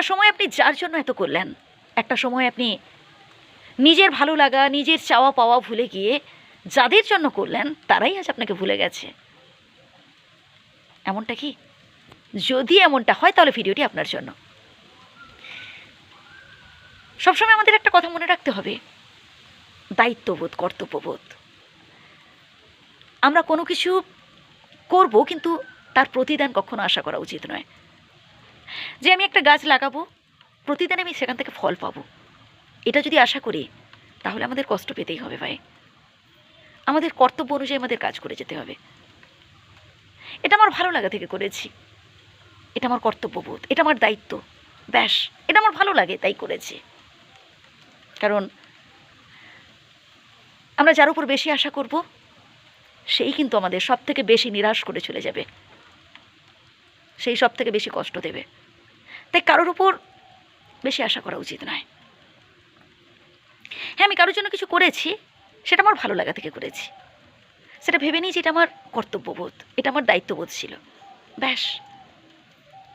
একটা সময় আপনি যার জন্য এত করলেন? একটা সময় আপনি নিজের ভালো লাগা, নিজের চাওয়া পাওয়া ভুলে গিয়ে যাদের জন্য করলেন, তারাই আজ আপনাকে ভুলে গেছে। এমনটা কি? যদি এমনটা হয়, তাহলে ভিডিওটি আপনার জন্য। সবসময় আমাদের একটা কথা মনে রাখতে হবে। দায়িত্ববোধ, কর্তব্যবোধ। আমরা কোনো কিছু করব, কিন্তু তার প্রতিদান কখনো আশা করা উচিত নয়। যে আমি একটা গাছ লাগাবো, প্রতিদিন আমি সেখান থেকে ফল পাবো। এটা যদি আশা করি, তাহলে আমাদের কষ্ট পেতেই হবে ভাই। আমাদের কর্তব্য অনুযায়ী আমাদের কাজ করে যেতে হবে। এটা আমার ভালো লাগা থেকে করেছি। এটা আমার কর্তব্যবোধ, এটা আমার দায়িত্ব। ব্যাস, এটা আমার ভালো লাগে, তাই করেছি। কারণ, আমরা যার উপর বেশি আশা করব, সেই কিন্তু আমাদের সব থেকে বেশি নিরাশ করে চলে যাবে। সেই সব থেকে বেশি কষ্ট দেবে। তাই কারোর উপর বেশি আশা করা উচিত নয়। হ্যাঁ আমি কারোর জন্য কিছু করেছি, সেটা আমার ভালো লাগা থেকে করেছি। সেটা ভেবে নিই যে এটা আমার কর্তব্যবোধ, এটা আমার দায়িত্ববোধ ছিল। ব্যাস,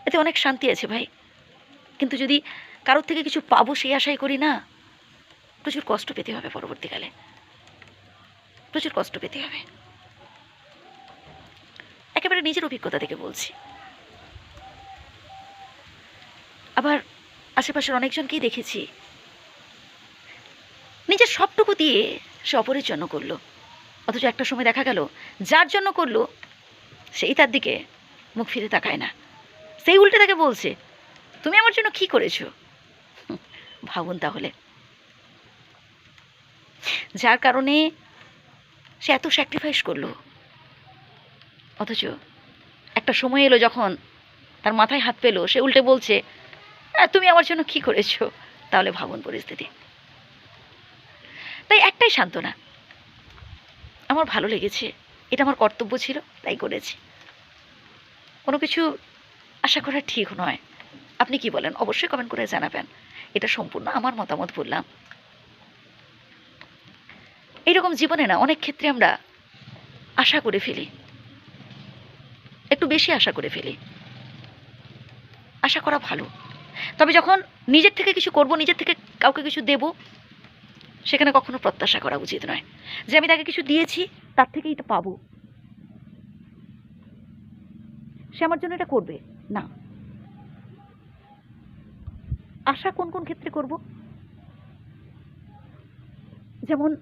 এতে অনেক শান্তি আছে ভাই। কিন্তু যদি কারোর থেকে কিছু পাবো সেই আশাই করি না, প্রচুর কষ্ট পেতে হবে পরবর্তীকালে। প্রচুর কষ্ট পেতে হবে। একেবারে নিজের অভিজ্ঞতা থেকে বলছি। আবার আশেপাশের অনেকজনকেই দেখেছি। নিজের সবটুকু দিয়ে সে অপরের জন্য করল। অথচ একটা সময় দেখা গেল যার জন্য করল সেই তার দিকে মুখ ফিরে তাকায় না। সেই উল্টে তাকে বলছে তুমি আমার জন্য কি করেছ? ভাবুন তাহলে। যার কারণে সে এত স্যাক্রিফাইস করল। অথচ একটা সময় এলো যখন তার মাথায় হাত পেল সে উল্টে বলছে "আহ, তুমি আমার জন্য কি করেছ? তাহলে ভাবুন পরিস্থিতি। তাই একটাই সান্ত্বনা। আমার ভালো লেগেছে, এটা আমার কর্তব্য ছিল, তাই করেছি। কোনো কিছু আশা করা ঠিক নয়। আপনি কি বলেন? অবশ্যই কমেন্ট করে জানাবেন। এটা সম্পূর্ণ আমার মতামত বললাম। এইরকম জীবনে না, অনেক ক্ষেত্রে আমরা আশা করে ফেলি। একটু বেশি আশা করে ফেলি। আশা করা ভালো। তবে যখন নিজের থেকে কিছু করব, নিজের থেকে কাউকে কিছু দেব, সেখানে কখনো প্রত্যাশা করা উচিত নয়। যে আমি তাকে কিছু দিয়েছি, তার থেকেই এটা পাবো। সে আমার জন্য এটা করবে? না। আশা কোন কোন ক্ষেত্রে করব? যেমন